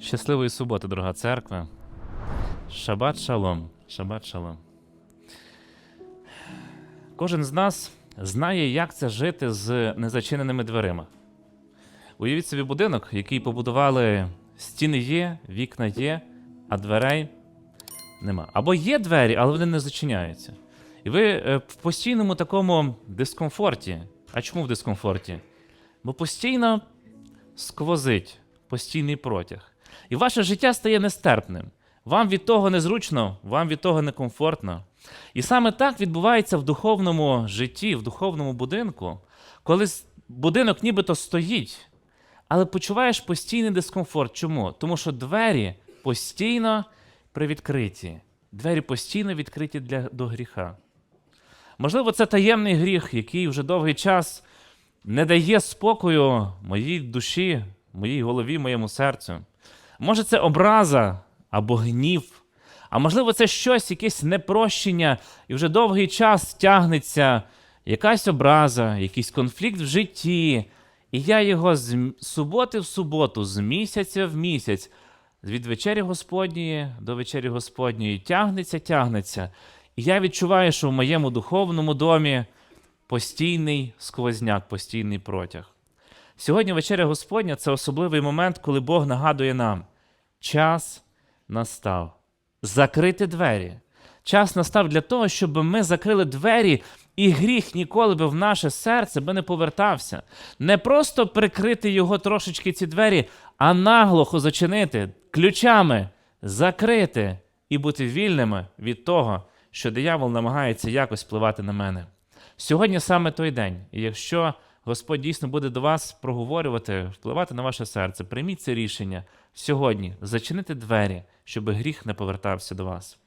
Щасливої суботи, дорога церква. Шабат шалом. Шабат шалом. Кожен з нас знає, як це жити з незачиненими дверима. Уявіть собі будинок, який побудували стіни є, вікна є, а дверей нема. Або є двері, але вони не зачиняються. І ви е, в постійному такому дискомфорті. А чому в дискомфорті? Бо постійно сквозить постійний протяг. І ваше життя стає нестерпним. Вам від того незручно, вам від того некомфортно. І саме так відбувається в духовному житті, в духовному будинку, коли будинок нібито стоїть, але почуваєш постійний дискомфорт. Чому? Тому що двері постійно привідкриті. Двері постійно відкриті для, до гріха. Можливо, це таємний гріх, який вже довгий час не дає спокою моїй душі, моїй голові, моєму серцю. Може, це образа або гнів, а можливо, це щось, якесь непрощення, і вже довгий час тягнеться якась образа, якийсь конфлікт в житті. І я його з суботи в суботу, з місяця в місяць, від вечері Господньої до вечері Господньої тягнеться, тягнеться. І я відчуваю, що в моєму духовному домі постійний сквозняк, постійний протяг. Сьогодні вечеря Господня це особливий момент, коли Бог нагадує нам: час настав. Закрити двері. Час настав для того, щоб ми закрили двері, і гріх ніколи би в наше серце би не повертався. Не просто прикрити його трошечки ці двері, а наглухо зачинити, ключами закрити і бути вільними від того, що диявол намагається якось впливати на мене. Сьогодні саме той день, і якщо Господь дійсно буде до вас проговорювати, впливати на ваше серце, прийміть це рішення сьогодні, зачинити двері, щоб гріх не повертався до вас.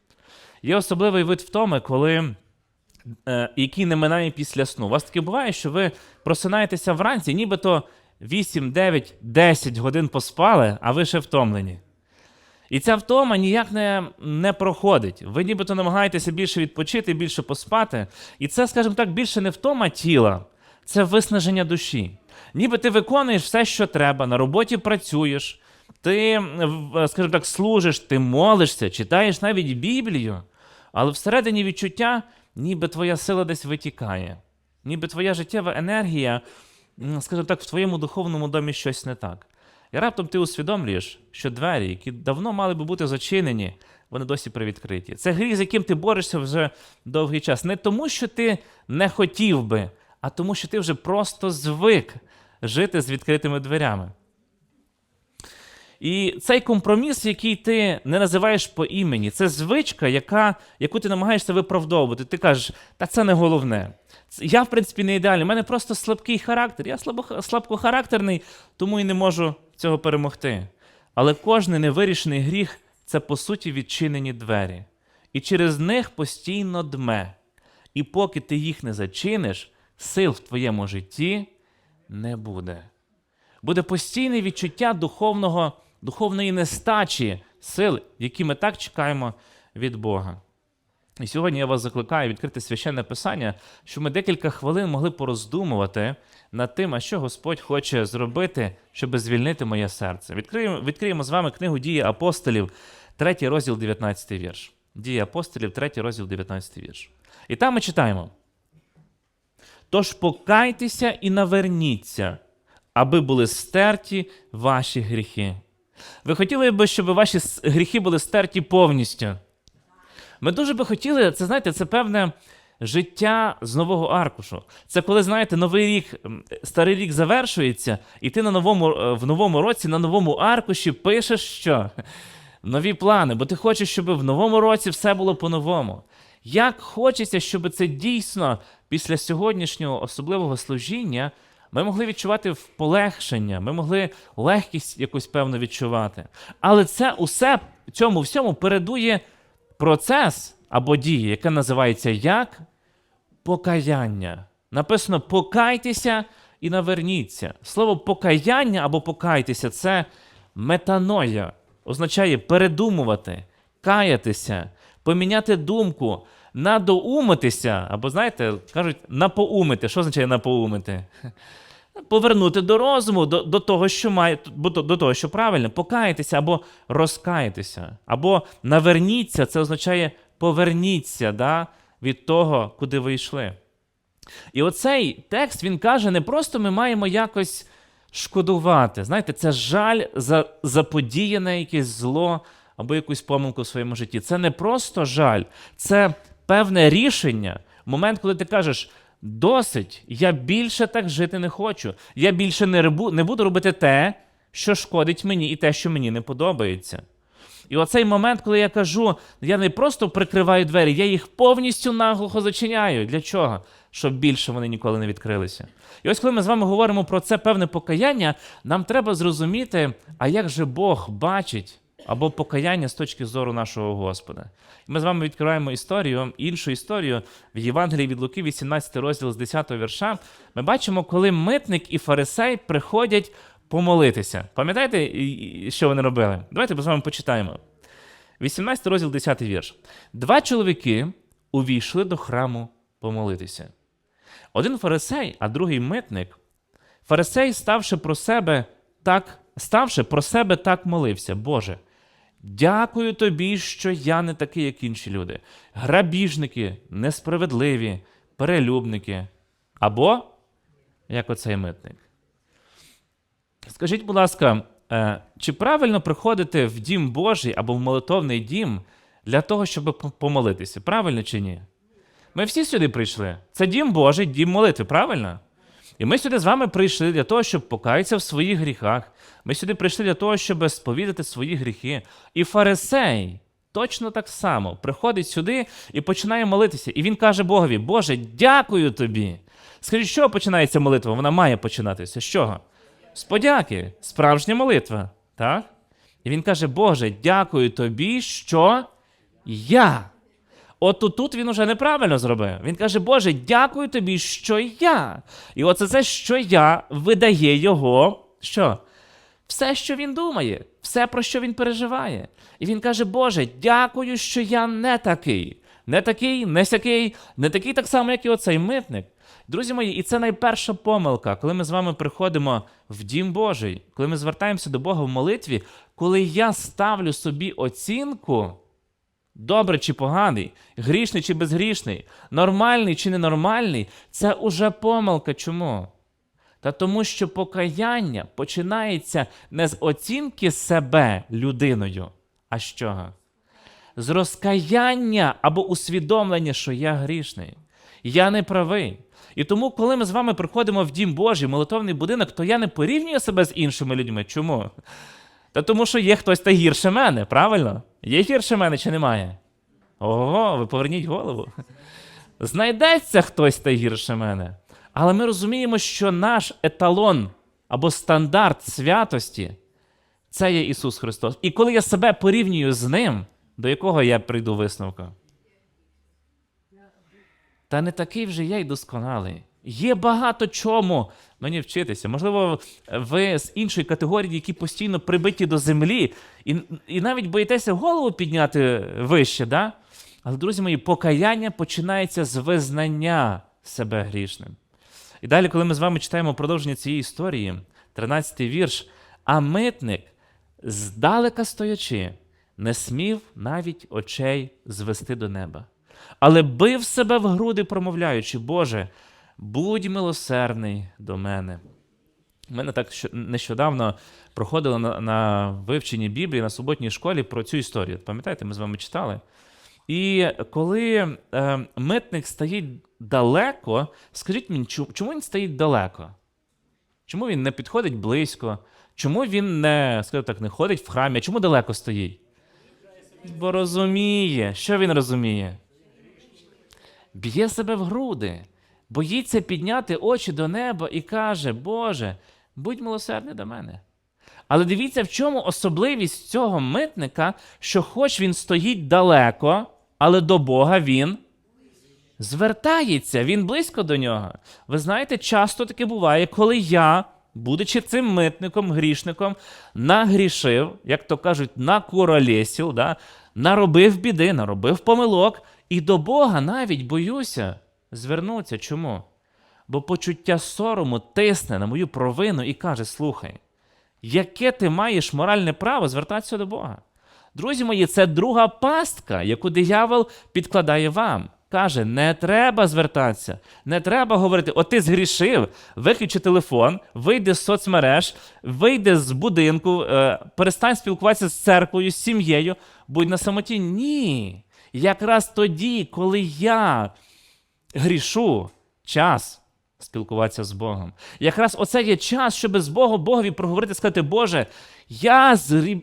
Є особливий вид втоми, коли. Е, який не минає після сну. У вас таке буває, що ви просинаєтеся вранці, нібито 8, 9, 10 годин поспали, а ви ще втомлені. І ця втома ніяк не, не проходить. Ви нібито намагаєтеся більше відпочити, більше поспати. І це, скажімо так, більше не втома тіла, це виснаження душі. Ніби ти виконуєш все, що треба, на роботі працюєш, ти, скажімо так, служиш, ти молишся, читаєш навіть Біблію, але всередині відчуття, ніби твоя сила десь витікає, ніби твоя життєва енергія, скажімо так, в твоєму духовному домі щось не так. І раптом ти усвідомлюєш, що двері, які давно мали би бути зачинені, вони досі привідкриті. Це гріх, з яким ти борешся вже довгий час. Не тому, що ти не хотів би, а тому, що ти вже просто звик жити з відкритими дверями. І цей компроміс, який ти не називаєш по імені, це звичка, яка, яку ти намагаєшся виправдовувати. Ти кажеш, та це не головне. Я, в принципі, не ідеальний. У мене просто слабкий характер. Я слабо, слабкохарактерний, тому і не можу цього перемогти. Але кожний невирішений гріх це по суті відчинені двері. І через них постійно дме. І поки ти їх не зачиниш, сил в твоєму житті не буде буде постійне відчуття духовного, духовної нестачі сил, які ми так чекаємо від Бога. І сьогодні я вас закликаю відкрити священне писання, щоб ми декілька хвилин могли пороздумувати над тим, а що Господь хоче зробити, щоб звільнити моє серце. Відкриємо, відкриємо з вами книгу Дії апостолів, 3 розділ, 19 вірш. Дії апостолів, 3 розділ, 19 вірш. І там ми читаємо. Тож покайтеся і наверніться, аби були стерті ваші гріхи. Ви хотіли б, щоб ваші гріхи були стерті повністю. Ми дуже би хотіли, це знаєте, це певне життя з нового аркушу. Це коли, знаєте, новий рік, старий рік завершується, і ти на новому, е, в новому році на новому аркуші пишеш що? Нові плани, бо ти хочеш, щоб в новому році все було по-новому. Як хочеться, щоб це дійсно після сьогоднішнього особливого служіння ми могли відчувати полегшення, ми могли легкість якусь певно відчувати. Але це усе цьому всьому передує процес або дія, яка називається як покаяння. Написано покайтеся і наверніться. Слово покаяння або покайтеся це метаноя, означає передумувати, каятися, поміняти думку, надоумитися, або знаєте, кажуть, напоумити. Що означає напоумити? повернути до розуму, до, до того, що має, до, до того, що правильно, покаятися або розкаятися, або наверніться, це означає поверніться да, від того, куди ви йшли. І оцей текст він каже: не просто ми маємо якось шкодувати. Знаєте, це жаль за заподіяне якесь зло або якусь помилку в своєму житті. Це не просто жаль, це певне рішення. Момент, коли ти кажеш. Досить, я більше так жити не хочу. Я більше не, рибу, не буду робити те, що шкодить мені, і те, що мені не подобається. І оцей момент, коли я кажу, я не просто прикриваю двері, я їх повністю наглухо зачиняю. Для чого? Щоб більше вони ніколи не відкрилися. І ось коли ми з вами говоримо про це певне покаяння, нам треба зрозуміти, а як же Бог бачить або покаяння з точки зору нашого Господа. Ми з вами відкриваємо історію, іншу історію в Євангелії від Луки, 18 розділ з 10 вірша. Ми бачимо, коли митник і фарисей приходять помолитися. Пам'ятаєте, що вони робили? Давайте з вами почитаємо. 18 розділ, 10 вірш. Два чоловіки увійшли до храму помолитися. Один фарисей, а другий митник. Фарисей, ставши про себе так, ставши про себе так молився, Боже, дякую тобі, що я не такий, як інші люди. Грабіжники, несправедливі, перелюбники. Або як оцей митник. Скажіть, будь ласка, е, чи правильно приходити в дім Божий або в молитовний дім для того, щоб помолитися? Правильно чи ні? Ми всі сюди прийшли. Це дім Божий, дім молитви, правильно? І ми сюди з вами прийшли для того, щоб покаятися в своїх гріхах. Ми сюди прийшли для того, щоб сповідати свої гріхи. І фарисей точно так само приходить сюди і починає молитися. І він каже Богові: Боже, дякую тобі. Скажіть, чого починається молитва? Вона має починатися. З чого? З подяки, справжня молитва. Так? І він каже: Боже, дякую тобі, що я. От тут, він уже неправильно зробив. Він каже, Боже, дякую тобі, що я. І оце це, що я, видає його. Що? Все, що він думає, все, про що він переживає. І він каже: Боже, дякую, що я не такий. Не такий, не сякий, не такий так само, як і оцей митник. Друзі мої, і це найперша помилка, коли ми з вами приходимо в дім Божий, коли ми звертаємося до Бога в молитві, коли я ставлю собі оцінку. Добрий чи поганий, грішний чи безгрішний, нормальний чи ненормальний це уже помилка. Чому? Та тому, що покаяння починається не з оцінки себе людиною, а з чого? З розкаяння або усвідомлення, що я грішний, я не правий. І тому, коли ми з вами приходимо в дім Божий, молитовний будинок, то я не порівнюю себе з іншими людьми. Чому? Та тому, що є хтось та гірше мене, правильно? Є гірше мене чи немає? Ого, ви поверніть голову. Знайдеться хтось та гірше мене. Але ми розуміємо, що наш еталон або стандарт святості це є Ісус Христос. І коли я себе порівнюю з Ним, до якого я прийду висновку? Та не такий вже я й досконалий. Є багато чому мені вчитися. Можливо, ви з іншої категорії, які постійно прибиті до землі, і, і навіть боїтеся голову підняти вище. Да? Але, друзі мої, покаяння починається з визнання себе грішним. І далі, коли ми з вами читаємо продовження цієї історії, 13-й вірш, а митник, здалека стоячи, не смів навіть очей звести до неба, але бив себе в груди, промовляючи, Боже, будь милосердний до мене. У мене так нещодавно проходило на, на вивченні Біблії на суботній школі про цю історію. Пам'ятаєте, ми з вами читали? І коли е, митник стоїть далеко, скажіть мені, чому він стоїть далеко? Чому він не підходить близько? Чому він не, так, не ходить в храмі? Чому далеко стоїть? Бо розуміє. Що він розуміє? Б'є себе в груди, боїться підняти очі до неба і каже: Боже, будь милосердний до мене. Але дивіться, в чому особливість цього митника, що хоч він стоїть далеко, але до Бога він звертається, він близько до нього. Ви знаєте, часто таке буває, коли я, будучи цим митником, грішником, нагрішив, як то кажуть, накуролесів, да, наробив біди, наробив помилок, і до Бога навіть боюся звернутися. Чому? Бо почуття сорому тисне на мою провину і каже: слухай, яке ти маєш моральне право звертатися до Бога? Друзі мої, це друга пастка, яку диявол підкладає вам. Каже, не треба звертатися, не треба говорити, от ти згрішив, виключи телефон, вийди з соцмереж, вийди з будинку, е, перестань спілкуватися з церквою, з сім'єю, будь на самоті. Ні. Якраз тоді, коли я грішу, час спілкуватися з Богом. Якраз оце є час, щоб з Богом Богові проговорити, сказати, Боже, я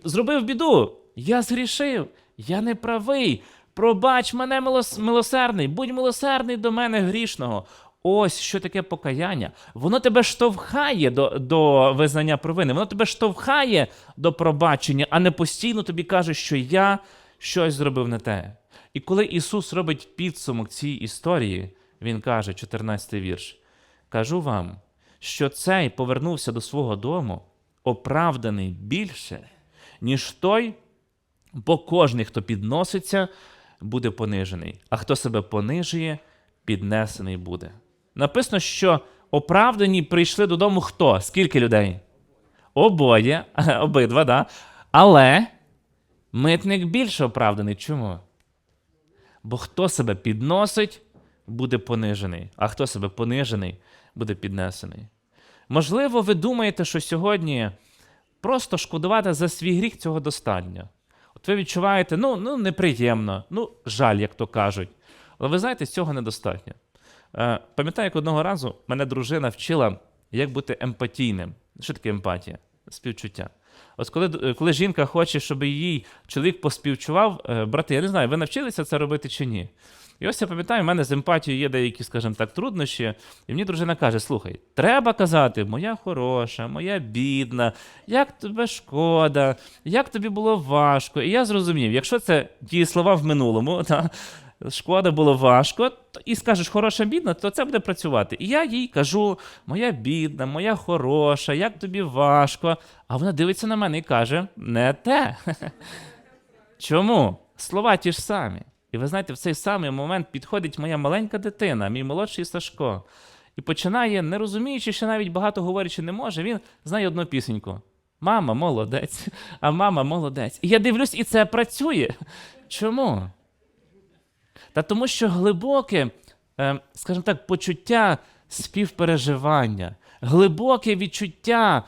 зробив біду, я згрішив, я не правий. Пробач мене милос- милосердний, будь милосердний до мене грішного. Ось що таке покаяння. Воно тебе штовхає до, до визнання провини, воно тебе штовхає до пробачення, а не постійно тобі каже, що я щось зробив не те. І коли Ісус робить підсумок цій історії, Він каже, 14 вірш: Кажу вам, що цей повернувся до свого дому, оправданий більше, ніж той, бо кожний, хто підноситься, буде понижений, а хто себе понижує, піднесений буде. Написано, що оправдані прийшли додому хто? Скільки людей? Обоє, обидва, да. Але митник більше оправданий. Чому? Бо хто себе підносить, буде понижений, а хто себе понижений, буде піднесений. Можливо, ви думаєте, що сьогодні просто шкодувати за свій гріх цього достатньо. От ви відчуваєте, ну, ну неприємно, ну, жаль, як то кажуть. Але ви знаєте, цього недостатньо. Е, пам'ятаю, як одного разу мене дружина вчила, як бути емпатійним. Що таке емпатія? Співчуття. Ось коли, коли жінка хоче, щоб її чоловік поспівчував, е, брати, я не знаю, ви навчилися це робити чи ні? І ось я пам'ятаю, в мене з емпатією є деякі, скажімо так, труднощі, і мені дружина каже: слухай, треба казати, моя хороша, моя бідна, як тебе шкода, як тобі було важко. І я зрозумів, якщо це ті слова в минулому, та, шкода було важко, і скажеш хороша бідна, то це буде працювати. І я їй кажу: моя бідна, моя хороша, як тобі важко. А вона дивиться на мене і каже: не те. Чому? Слова ті ж самі. І ви знаєте, в цей самий момент підходить моя маленька дитина, мій молодший Сашко, і починає, не розуміючи, що навіть багато говорячи не може, він знає одну пісеньку. Мама молодець, а мама молодець. І я дивлюсь, і це працює. Чому? Та тому, що глибоке, е, скажімо так, почуття співпереживання, глибоке відчуття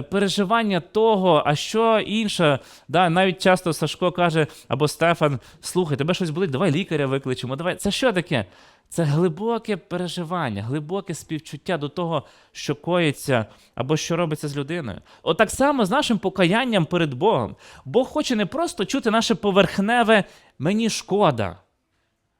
переживання того, а що інше. Да, навіть часто Сашко каже, або Стефан, слухай, тебе щось болить, давай лікаря викличемо. Давай. Це що таке? Це глибоке переживання, глибоке співчуття до того, що коїться або що робиться з людиною. Отак само з нашим покаянням перед Богом. Бог хоче не просто чути наше поверхневе мені шкода.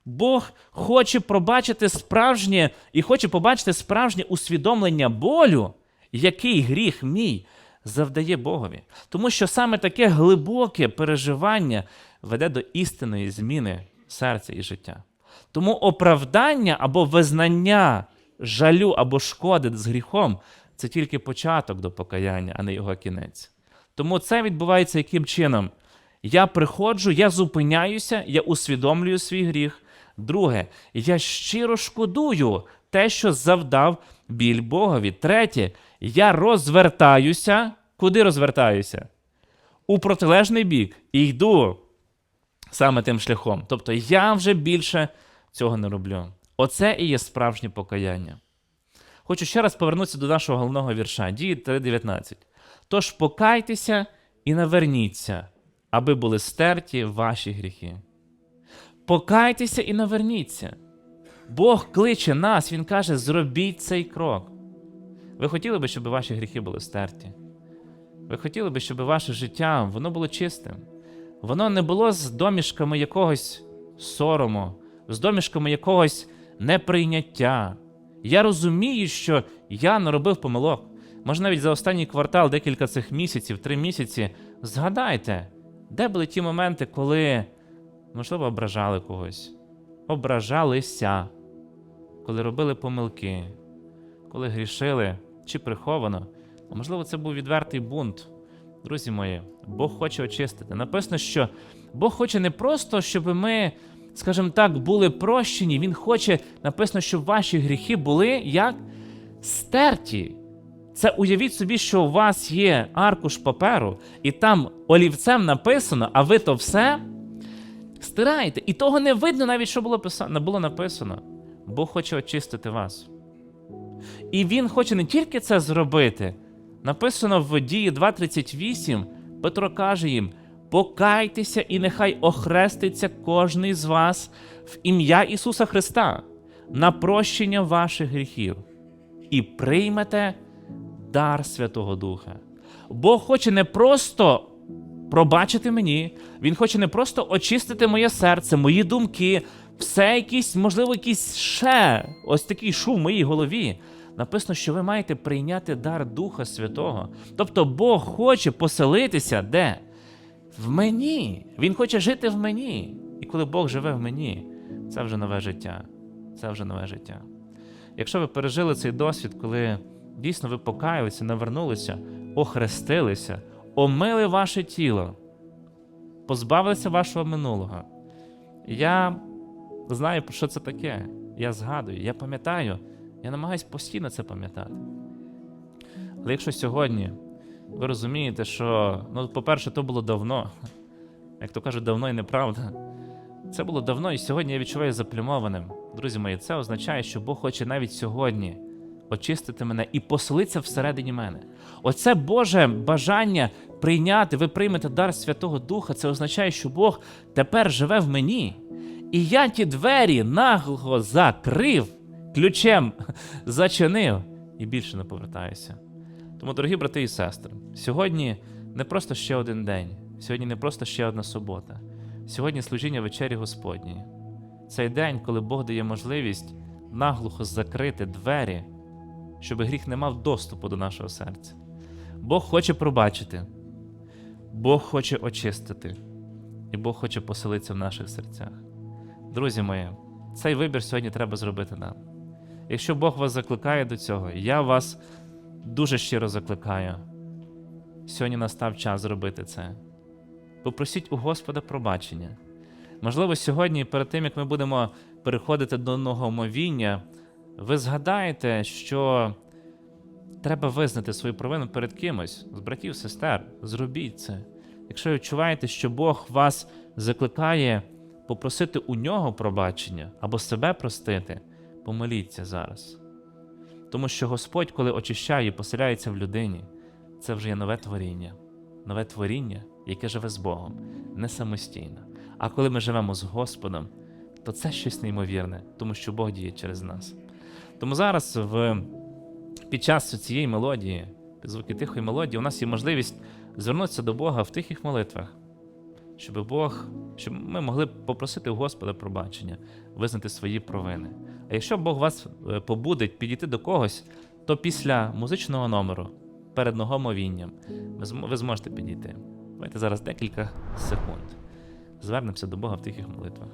Бог хоче пробачити справжнє і хоче побачити справжнє усвідомлення болю, який гріх мій завдає Богові. Тому що саме таке глибоке переживання веде до істинної зміни серця і життя. Тому оправдання або визнання жалю або шкоди з гріхом це тільки початок до покаяння, а не його кінець. Тому це відбувається яким чином? Я приходжу, я зупиняюся, я усвідомлюю свій гріх. Друге, я щиро шкодую те, що завдав біль Богові. Третє, я розвертаюся. Куди розвертаюся? У протилежний бік і йду саме тим шляхом. Тобто я вже більше цього не роблю. Оце і є справжнє покаяння. Хочу ще раз повернутися до нашого головного вірша, дії 3.19. Тож покайтеся і наверніться, аби були стерті ваші гріхи. Покайтеся і наверніться. Бог кличе нас, Він каже: зробіть цей крок. Ви хотіли би, щоб ваші гріхи були стерті? Ви хотіли би, щоб ваше життя воно було чистим? Воно не було з домішками якогось сорому, з домішками якогось неприйняття. Я розумію, що я наробив помилок. Може, навіть за останній квартал, декілька цих місяців, три місяці, згадайте, де були ті моменти, коли, можливо, ображали когось, ображалися, коли робили помилки, коли грішили чи приховано. А можливо, це був відвертий бунт. Друзі мої, Бог хоче очистити. Написано, що Бог хоче не просто, щоб ми скажімо так, були прощені. Він хоче, написано, щоб ваші гріхи були як стерті. Це уявіть собі, що у вас є аркуш паперу, і там олівцем написано, а ви то все стираєте. І того не видно навіть, що було, було написано. Бог хоче очистити вас. І він хоче не тільки це зробити. Написано в дії 2.38, Петро каже їм: покайтеся і нехай охреститься кожний з вас в ім'я Ісуса Христа на прощення ваших гріхів, і приймете дар Святого Духа. Бог хоче не просто пробачити мені, Він хоче не просто очистити моє серце, мої думки, все якісь, можливо, якийсь ще ось такий шум в моїй голові. Написано, що ви маєте прийняти дар Духа Святого. Тобто Бог хоче поселитися де? В мені. Він хоче жити в мені. І коли Бог живе в мені, це вже нове життя. Це вже нове життя. Якщо ви пережили цей досвід, коли дійсно ви покаялися, навернулися, охрестилися, омили ваше тіло, позбавилися вашого минулого. Я знаю, що це таке. Я згадую, я пам'ятаю, я намагаюсь постійно це пам'ятати. Але якщо сьогодні ви розумієте, що, ну, по-перше, то було давно, як то кажуть, давно і неправда. Це було давно, і сьогодні я відчуваю заплюмованим. Друзі мої, це означає, що Бог хоче навіть сьогодні очистити мене і поселитися всередині мене. Оце Боже бажання прийняти, ви приймете дар Святого Духа. Це означає, що Бог тепер живе в мені. І я ті двері нагло закрив, ключем зачинив і більше не повертаюся. Тому, дорогі брати і сестри, сьогодні не просто ще один день, сьогодні не просто ще одна субота. Сьогодні служіння вечері Господньої. Цей день, коли Бог дає можливість наглухо закрити двері, щоб гріх не мав доступу до нашого серця. Бог хоче пробачити, Бог хоче очистити, і Бог хоче поселитися в наших серцях. Друзі мої, цей вибір сьогодні треба зробити нам. Якщо Бог вас закликає до цього, я вас дуже щиро закликаю. Сьогодні настав час зробити це. Попросіть у Господа пробачення. Можливо, сьогодні, перед тим як ми будемо переходити до новомовіння, ви згадаєте, що треба визнати свою провину перед кимось, з братів, сестер. Зробіть це. Якщо ви відчуваєте, що Бог вас закликає попросити у нього пробачення або себе простити, помоліться зараз. Тому що Господь, коли очищає і поселяється в людині, це вже є нове творіння, нове творіння, яке живе з Богом, не самостійно. А коли ми живемо з Господом, то це щось неймовірне, тому що Бог діє через нас. Тому зараз, в, під час цієї мелодії, звуки тихої мелодії, у нас є можливість звернутися до Бога в тихих молитвах, щоб Бог, щоб ми могли попросити у Господа пробачення, визнати свої провини. А якщо Бог вас е, побудить підійти до когось, то після музичного номеру, перед ногомовінням, ви зможете підійти. Давайте зараз декілька секунд. Звернемося до Бога в тихих молитвах.